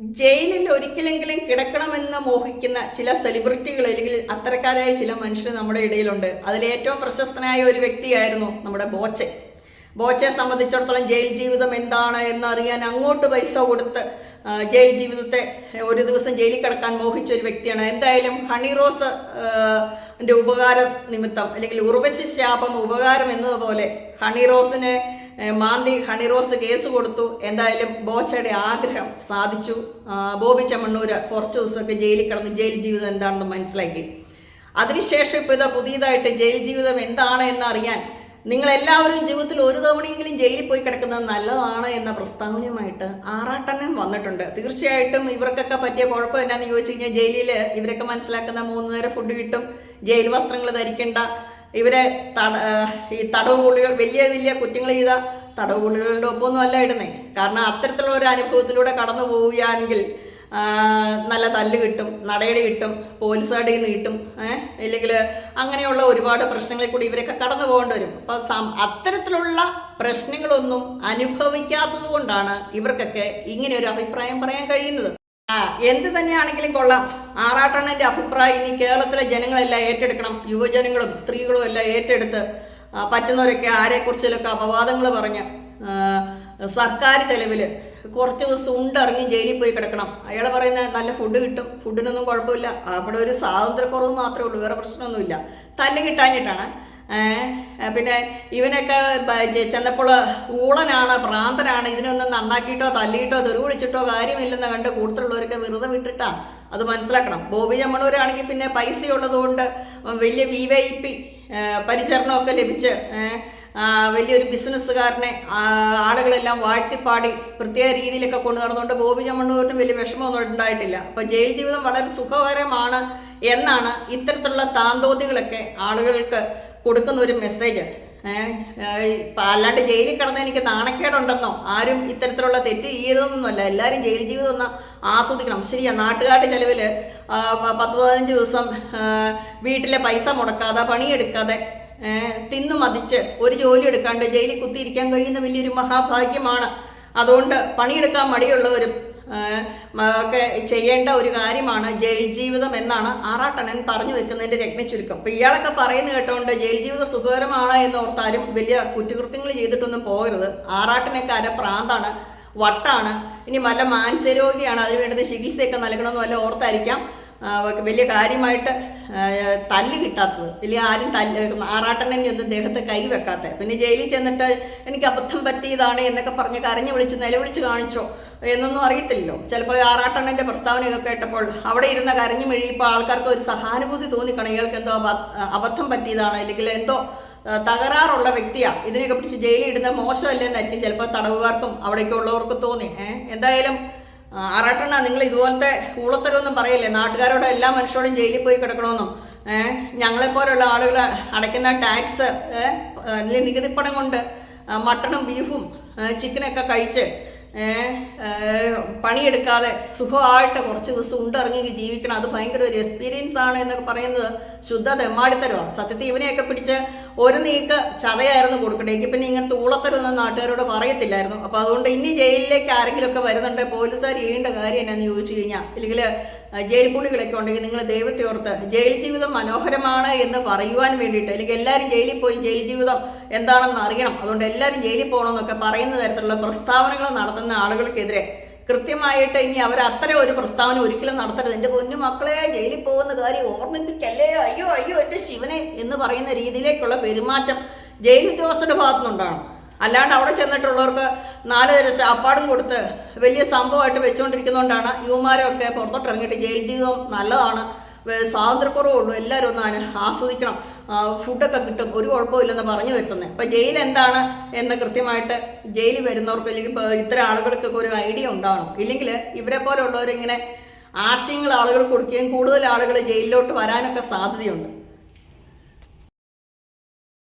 ജയിലിൽ ഒരിക്കലെങ്കിലും കിടക്കണമെന്ന് മോഹിക്കുന്ന ചില സെലിബ്രിറ്റികൾ അല്ലെങ്കിൽ അത്തരക്കാരായ ചില മനുഷ്യർ നമ്മുടെ ഇടയിലുണ്ട്. അതിൽ ഏറ്റവും പ്രശസ്തനായ ഒരു വ്യക്തിയായിരുന്നു നമ്മുടെ ബോച്ചെ ബോച്ചയെ സംബന്ധിച്ചിടത്തോളം ജയിൽ ജീവിതം എന്താണ് എന്നറിയാൻ അങ്ങോട്ട് പൈസ കൊടുത്ത് ജയിൽ ജീവിതത്തെ ഒരു ദിവസം ജയിലിൽ കിടക്കാൻ മോഹിച്ച ഒരു വ്യക്തിയാണ്. എന്തായാലും ഹണി റോസ് ഉപകാര നിമിത്തം അല്ലെങ്കിൽ ഉർവശി ശാപം ഉപകാരം എന്നതുപോലെ ഹണി റോസിന് മാന്തി ഹണിറോസ് കേസ് കൊടുത്തു. എന്തായാലും ബോച്ചയുടെ ആഗ്രഹം സാധിച്ചു. ബോബി ചമ്മണ്ണൂര് കുറച്ച് ദിവസമൊക്കെ ജയിലിൽ കിടന്ന് ജയിൽ ജീവിതം എന്താണെന്ന് മനസ്സിലാക്കി. അതിനുശേഷം ഇപ്പോൾ ഇതാ പുതിയതായിട്ട് ജയിൽ ജീവിതം എന്താണ് എന്നറിയാൻ നിങ്ങളെല്ലാവരും ജീവിതത്തിൽ ഒരു തവണയെങ്കിലും ജയിലിൽ പോയി കിടക്കുന്നത് നല്ലതാണ് എന്ന പ്രസ്താവനയുമായിട്ട് ആറാട്ടണ്ണൻ വന്നിട്ടുണ്ട്. തീർച്ചയായിട്ടും ഇവർക്കൊക്കെ പറ്റിയ കുഴപ്പം എന്നാന്ന് ചോദിച്ചു കഴിഞ്ഞാൽ ജയിലിൽ ഇവരൊക്കെ മനസ്സിലാക്കുന്ന മൂന്ന് നേരം ഫുഡ് കിട്ടും. ജയിൽ വസ്ത്രങ്ങൾ ധരിക്കേണ്ട. ഇവരെ തട ഈ തടവ് പുള്ളികൾ വലിയ വലിയ കുറ്റങ്ങൾ ചെയ്ത തടവ് ഒപ്പമൊന്നും അല്ല ഇടുന്നേ. കാരണം അത്തരത്തിലുള്ള ഒരു അനുഭവത്തിലൂടെ കടന്നു പോവുകയാണെങ്കിൽ നല്ല തല്ല് കിട്ടും നടയുടെ കിട്ടും പോലീസുകാരുടെ നിന്ന് കിട്ടും ഇല്ലെങ്കിൽ അങ്ങനെയുള്ള ഒരുപാട് പ്രശ്നങ്ങളിൽ കൂടി ഇവരൊക്കെ കടന്നു പോകേണ്ടി വരും. അപ്പം അത്തരത്തിലുള്ള പ്രശ്നങ്ങളൊന്നും അനുഭവിക്കാത്തത് കൊണ്ടാണ് ഇവർക്കൊക്കെ ഇങ്ങനെ ഒരു അഭിപ്രായം പറയാൻ കഴിയുന്നത്. ആ എന്ത് തന്നെയാണെങ്കിലും കൊള്ളാം. ആറാട്ടണ്ണന്റെ അഭിപ്രായം ഇനി കേരളത്തിലെ ജനങ്ങളെല്ലാം ഏറ്റെടുക്കണം. യുവജനങ്ങളും സ്ത്രീകളും എല്ലാം ഏറ്റെടുത്ത് പറ്റുന്നവരൊക്കെ ആരെക്കുറിച്ചിലൊക്കെ അപവാദങ്ങൾ പറഞ്ഞ് സർക്കാർ ചെലവിൽ കുറച്ച് ദിവസം ഉണ്ടിറങ്ങി ജയിലിൽ പോയി കിടക്കണം. അയാൾ പറയുന്ന നല്ല ഫുഡ് കിട്ടും. ഫുഡിനൊന്നും കുഴപ്പമില്ല. അവിടെ ഒരു സ്വാതന്ത്ര്യക്കുറവ് മാത്രമേ ഉള്ളൂ. വേറെ പ്രശ്നമൊന്നുമില്ല. തല്ല് കിട്ടാഞ്ഞിട്ടാണ്. പിന്നെ ഇവനൊക്കെ ചെന്നപ്പോൾ ഊളനാണ് പ്രാന്തനാണ് ഇതിനൊന്നും നന്നാക്കിയിട്ടോ തല്ലിയിട്ടോ തെറി വിളിച്ചിട്ടോ കാര്യമില്ലെന്ന് കണ്ട് കൂടുതലുള്ളവരൊക്കെ വെറുതെ വിട്ടിട്ടാ. അത് മനസ്സിലാക്കണം. ബോബി ചമ്മണൂരാണെങ്കിൽ പിന്നെ പൈസ ഉള്ളതുകൊണ്ട് വലിയ വി വൈ പി പരിചരണമൊക്കെ ലഭിച്ച് വലിയൊരു ബിസിനസ്സുകാരനെ ആളുകളെല്ലാം വാഴ്ത്തിപ്പാടി പ്രത്യേക രീതിയിലൊക്കെ കൊണ്ടു നടന്നുകൊണ്ട് ബോബി ചമ്മണ്ണൂരിന് വലിയ വിഷമമൊന്നും ഉണ്ടായിട്ടില്ല. അപ്പോൾ ജയിൽ ജീവിതം വളരെ സുഖകരമാണ് എന്നാണ് ഇത്തരത്തിലുള്ള താന്തോതികളൊക്കെ ആളുകൾക്ക് കൊടുക്കുന്ന ഒരു മെസ്സേജ് അല്ലാണ്ട് ജയിലിൽ കിടന്ന് എനിക്ക് നാണക്കേടുണ്ടെന്നോ? ആരും ഇത്തരത്തിലുള്ള തെറ്റ് ചെയ്യരുതെന്നൊന്നുമല്ല. എല്ലാവരും ജയിൽ ജീവിതം ഒന്ന് ആസ്വദിക്കണം. ശരിയാ നാട്ടുകാരുടെ ചെലവിൽ പത്ത് പതിനഞ്ച് ദിവസം വീട്ടിലെ പൈസ മുടക്കാതെ പണിയെടുക്കാതെ തിന്നു മതിച്ച് ഒരു ജോലി എടുക്കാണ്ട് ജയിലിൽ കുത്തിയിരിക്കാൻ കഴിയുന്ന വലിയൊരു മഹാഭാഗ്യമാണ്. അതുകൊണ്ട് പണിയെടുക്കാൻ മടിയുള്ളവരും ഒക്കെ ചെയ്യേണ്ട ഒരു കാര്യമാണ് ജയിൽ ജീവിതം എന്നാണ് ആറാട്ടണൻ പറഞ്ഞു വെക്കുന്നതിന്റെ രത്ന ചുരുക്കം ഇയാളൊക്കെ പറയുന്നത് കേട്ടോണ്ട് ജയിൽ ജീവിതം സുഖകരമാണ് എന്ന് ഓർത്താലും വലിയ കുറ്റകൃത്യങ്ങൾ ചെയ്തിട്ടൊന്നും പോകരുത്. ആറാട്ടനൊക്കെ അര പ്രാന്താണ് വട്ടാണ്. ഇനി വല്ല മാനസരോഗിയാണ് അതിന് വേണ്ടുന്ന ചികിത്സയൊക്കെ നൽകണമെന്ന് വല്ല ഓർത്തായിരിക്കാം. വലിയ കാര്യമായിട്ട് തല്ല് കിട്ടാത്തത്. വലിയ ആരും തല്ല് ആറാട്ടണ്ണനെ ഒന്നും ദേഹത്ത് കൈ വെക്കാത്ത. പിന്നെ ജയിലിൽ ചെന്നിട്ട് എനിക്ക് അബദ്ധം പറ്റിയതാണ് എന്നൊക്കെ പറഞ്ഞ് കരഞ്ഞു വിളിച്ച് നിലവിളിച്ച് കാണിച്ചോ എന്നൊന്നും അറിയത്തില്ലല്ലോ. ചിലപ്പോൾ ആറാട്ടണ്ണന്റെ പ്രസ്താവനയൊക്കെ കേട്ടപ്പോൾ അവിടെ ഇരുന്ന കരഞ്ഞു മെഴിയപ്പോൾ ആൾക്കാർക്ക് ഒരു സഹാനുഭൂതി തോന്നിക്കണം. ഇയാൾക്ക് എന്തോ അബ- അബദ്ധം പറ്റിയതാണ് അല്ലെങ്കിൽ എന്തോ തകരാറുള്ള വ്യക്തിയാണ് ഇതിനെയൊക്കെ പിടിച്ച് ജയിലിൽ ഇടുന്ന മോശമല്ലെന്നായിരിക്കും ചിലപ്പോൾ തടവുകാർക്കും അവിടേക്കുള്ളവർക്കും തോന്നി. ഏഹ് എന്തായാലും ആറാട്ടെണ്ണ നിങ്ങൾ ഇതുപോലത്തെ ഊളത്തരമൊന്നും പറയല്ലേ? നാട്ടുകാരോട് എല്ലാ മനുഷ്യരോടും ജയിലിൽ പോയി കിടക്കണമെന്നും ഞങ്ങളെപ്പോലുള്ള ആളുകൾ അടയ്ക്കുന്ന ടാക്സ് ഏഹ് നികുതിപ്പണം കൊണ്ട് മട്ടണും ബീഫും ചിക്കനൊക്കെ കഴിച്ച് പണിയെടുക്കാതെ സുഖമായിട്ട് കുറച്ച് ദിവസം ഉണ്ടിറങ്ങി ജീവിക്കണം. അത് ഭയങ്കര ഒരു എക്സ്പീരിയൻസ് ആണ് എന്നൊക്കെ പറയുന്നത് ശുദ്ധ തെമ്മാടിത്തരമാണ് സത്യത്തിൽ ഇവനെയൊക്കെ പിടിച്ച് ഒരു നീക്ക് ചതയായിരുന്നു കൊടുക്കട്ടെ. പിന്നെ ഇങ്ങനത്തെ ഊളത്തരമൊന്നും നാട്ടുകാരോട് പറയത്തില്ലായിരുന്നു. അപ്പോൾ അതുകൊണ്ട് ഇനി ജയിലിലേക്ക് ആരെങ്കിലുമൊക്കെ വരുന്നുണ്ട് പോലീസുകാർ ചെയ്യേണ്ട കാര്യം എന്നാന്ന് ചോദിച്ചു കഴിഞ്ഞാൽ അല്ലെങ്കിൽ ജയിൽ പുള്ളികളൊക്കെ ഉണ്ടെങ്കിൽ നിങ്ങൾ ദൈവത്തെ ഓർത്ത് ജയിൽ ജീവിതം മനോഹരമാണ് എന്ന് പറയുവാൻ വേണ്ടിയിട്ട് അല്ലെങ്കിൽ എല്ലാവരും ജയിലിൽ പോയി ജയിൽ ജീവിതം എന്താണെന്ന് അറിയണം. അതുകൊണ്ട് എല്ലാവരും ജയിലിൽ പോകണമെന്നൊക്കെ പറയുന്ന തരത്തിലുള്ള പ്രസ്താവനകൾ നടത്തുന്ന ആളുകൾക്കെതിരെ കൃത്യമായിട്ട് ഇനി അവർ അത്തരം ഒരു പ്രസ്താവന ഒരിക്കലും നടത്തരുത്. എന്റെ പൊന്നു മക്കളെ ജയിലിൽ പോകുന്ന കാര്യം ഓർമ്മിപ്പിക്കല്ലേ? അയ്യോ അയ്യോ എന്റെ ശിവനെ എന്ന് പറയുന്ന രീതിയിലേക്കുള്ള പെരുമാറ്റം ജയിൽ ഉദ്യോഗസ്ഥരുടെ ഭാഗത്തുനിന്നുണ്ടാകണം അല്ലാണ്ട് അവിടെ ചെന്നിട്ടുള്ളവർക്ക് നാല് തരം ശാപ്പാടും കൊടുത്ത് വലിയ സംഭവമായിട്ട് വെച്ചുകൊണ്ടിരിക്കുന്നതുകൊണ്ടാണ് യുവമാരൊക്കെ പുറത്തോട്ട് ഇറങ്ങിയിട്ട് ജയിൽ ജീവിതം നല്ലതാണ്. സ്വാതന്ത്ര്യക്കുറവുള്ളൂ എല്ലാവരും ഒന്ന് ആസ്വദിക്കണം. ഫുഡൊക്കെ കിട്ടും. ഒരു കുഴപ്പമില്ലെന്ന് പറഞ്ഞു വരുത്തുന്നത് ഇപ്പം ജയിൽ എന്താണ് എന്ന് കൃത്യമായിട്ട് ജയിലിൽ വരുന്നവർക്ക് അല്ലെങ്കിൽ ഇത്ര ആളുകൾക്കൊക്കെ ഒരു ഐഡിയ ഉണ്ടാവണം. ഇല്ലെങ്കിൽ ഇവരെ പോലുള്ളവരിങ്ങനെ ആശയങ്ങൾ ആളുകൾ കൊടുക്കുകയും കൂടുതൽ ആളുകൾ ജയിലിലോട്ട് വരാനൊക്കെ സാധ്യതയുണ്ട്.